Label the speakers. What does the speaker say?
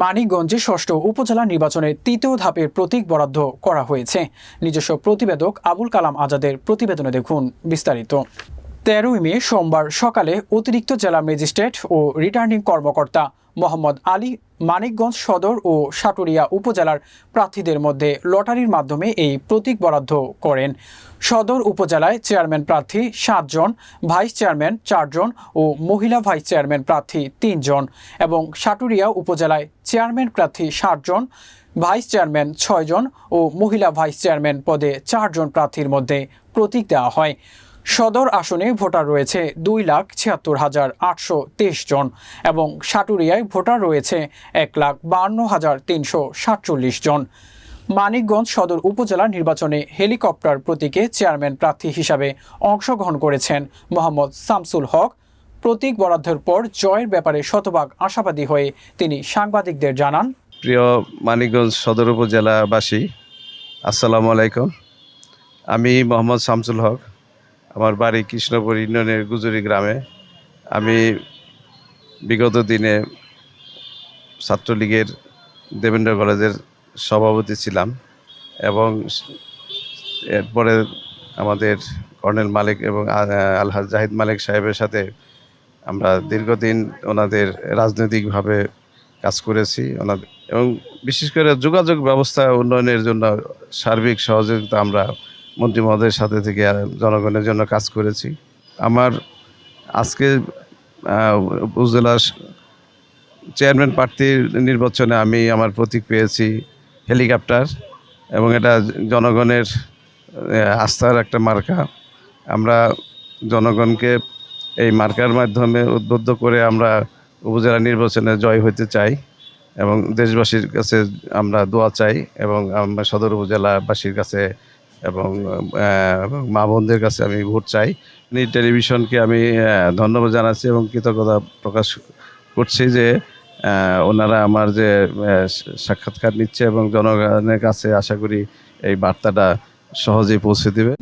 Speaker 1: মানিকগঞ্জে ষষ্ঠ উপজেলা নির্বাচনের তৃতীয় ধাপের প্রতীক বরাদ্দ করা হয়েছে। নিজস্ব প্রতিবেদক আবুল কালাম আজাদের প্রতিবেদনে দেখুন বিস্তারিত। তেরোই মে সোমবার সকালে অতিরিক্ত জেলা ম্যাজিস্ট্রেট ও রিটার্নিং কর্মকর্তা মোহাম্মদ আলী মানিকগঞ্জ সদর ও সাটুরিয়া উপজেলার প্রার্থীদের মধ্যে লটারির মাধ্যমে এই প্রতীক বরাদ্দ করেন। সদর উপজেলায় চেয়ারম্যান প্রার্থী সাতজন, ভাইস চেয়ারম্যান চারজন ও মহিলা ভাইস চেয়ারম্যান প্রার্থী তিনজন এবং সাটুরিয়া উপজেলায় চেয়ারম্যান প্রার্থী ষাটজন ভাইস চেয়ারম্যান ছয়জন ও মহিলা ভাইস চেয়ারম্যান পদে চারজন প্রার্থীর মধ্যে প্রতীক দেওয়া হয়। সদর আসনে ভোটার রয়েছে দুই লাখ ছিয়াত্তর হাজার আটশো তেইশ জন এবং সাটুরিয়ায় ভোটার রয়েছে এক লাখ বান্ন হাজার তিনশো সাতচল্লিশ জন। মানিকগঞ্জ সদর উপজেলা নির্বাচনে হেলিকপ্টার প্রতীকে চেয়ারম্যান প্রার্থী হিসাবে অংশগ্রহণ করেছেন মোহাম্মদ শামসুল হক। প্রতীক বরাদ্দের পর জয়ের ব্যাপারে শতভাগ আশাবাদী হয়ে তিনি সাংবাদিকদের জানান,
Speaker 2: প্রিয় মানিকগঞ্জ সদর উপজেলাবাসী, আসসালামু আলাইকুম। আমি মোহাম্মদ শামসুল হক আমার বাড়ি কৃষ্ণপুর ইউনিয়নের গুজুরি গ্রামে। আমি বিগত দিনে ছাত্রলীগের দেবেন্দ্র কলেজের সভাপতি ছিলাম এবং এরপরে আমাদের কর্নেল মালিক এবং আলহাজ জাহিদ মালিক সাহেবের সাথে আমরা দীর্ঘদিন ওনাদের রাজনৈতিকভাবে কাজ করেছি। ওনাদের এবং বিশেষ করে যোগাযোগ ব্যবস্থা উন্নয়নের জন্য সার্বিক সহযোগিতা আমরা মন্ত্রী মহোদয়ের সাথে থেকে জনগণের জন্য কাজ করেছি। আমার আজকে উপজেলা চেয়ারম্যান প্রার্থীর নির্বাচনে আমি আমার প্রতীক পেয়েছি হেলিকপ্টার এবং এটা জনগণের আস্থার একটা মার্কা। আমরা জনগণকে এই মার্কার মাধ্যমে উদ্বুদ্ধ করে আমরা উপজেলা নির্বাচনে জয় হতে চাই এবং দেশবাসীর কাছে আমরা দোয়া চাই এবং আমরা সদর উপজেলাবাসীর কাছে এবং মা বোনদের কাছে আমি ভোট চাই। টেলিভিশনকে আমি ধন্যবাদ জানাচ্ছি এবং কৃতজ্ঞতা প্রকাশ করছি যে ওনারা আমার যে সাক্ষাৎকার নিচ্ছে এবং জনগণের কাছে আশা করি এই বার্তাটা সহজেই পৌঁছে দেবে।